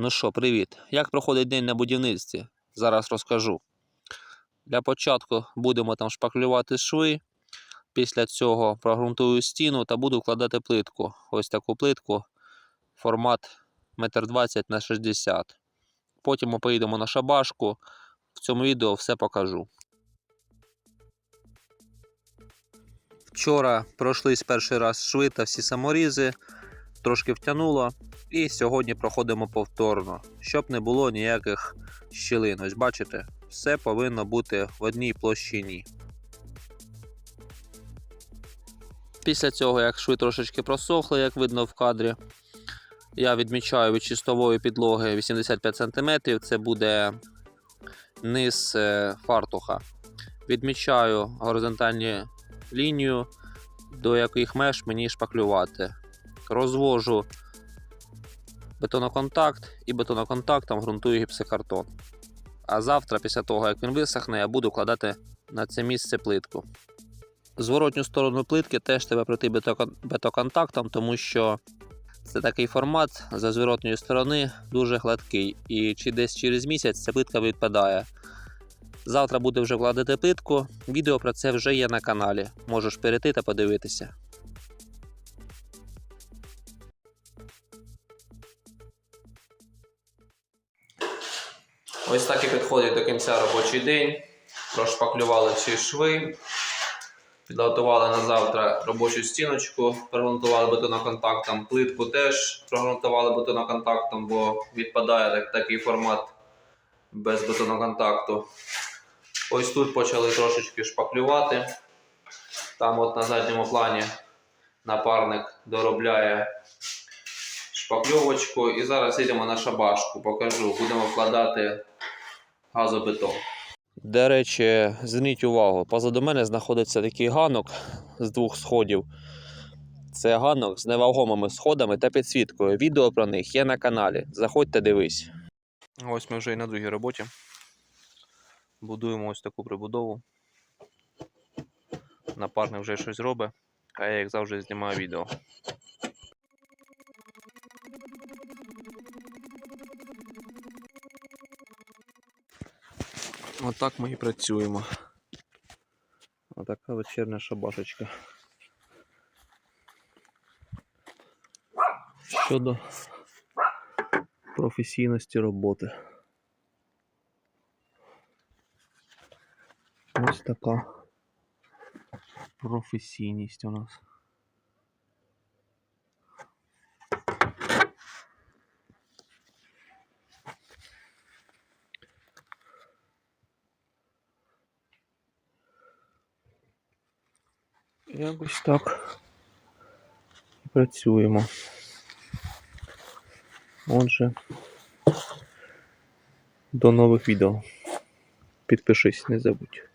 Ну що, привіт. Як проходить день на будівництві? Зараз розкажу. Для початку будемо там шпаклювати шви. Після цього прогрунтую стіну та буду вкладати плитку. Ось таку плитку. Формат 1,20 на 60 Потім ми поїдемо на шабашку. В цьому відео все покажу. Вчора пройшлись перший раз шви та всі саморізи, трошки втягнуло. І сьогодні проходимо повторно, щоб не було ніяких щілин. Ось бачите, все повинно бути в одній площині. Після цього, як шви трошечки просохли, як видно в кадрі, я відмічаю від чистової підлоги 85 см. Це буде низ е, фартуха. Відмічаю горизонтальні лінію, до яких меж мені шпаклювати. Розвожу бетоноконтакт і бетоноконтактом ґрунтую гіпсокартон. А завтра, після того, як він висохне, я буду кладати на це місце плитку. Зворотню сторону плитки теж треба пройти бетокон- бетоконтактом, тому що це такий формат за зворотньої сторони дуже гладкий. І чи десь через місяць ця плитка відпадає. Завтра буде вже вкладати плитку. Відео про це вже є на каналі. Можеш перейти та подивитися. Ось так і підходить до кінця робочий день. Прошпаклювали всі шви, підготували на завтра робочу стіночку, прогрунтували бетоноконтактом, плитку теж прогрунтували бетоноконтактом, бо відпадає так- такий формат без бетоноконтакту. Ось тут почали трошечки шпаклювати. Там от на задньому плані напарник доробляє шпакльовочку. І зараз йдемо на шабашку, покажу. Будемо вкладати газобетон. До речі, зверніть увагу, позаду мене знаходиться такий ганок з двох сходів. Це ганок з невагомими сходами та підсвіткою. Відео про них є на каналі. Заходьте, дивись. Ось ми вже і на другій роботі. Будуємо ось таку прибудову. Напарник вже щось робить, а я, як завжди, знімаю відео. Отак ми і працюємо. Отака вечірня шабашечка. Щодо професійності роботи. Ось така професійність у нас. Якось так і працюємо. Отже, до нових відео. Підпишись, не забудь.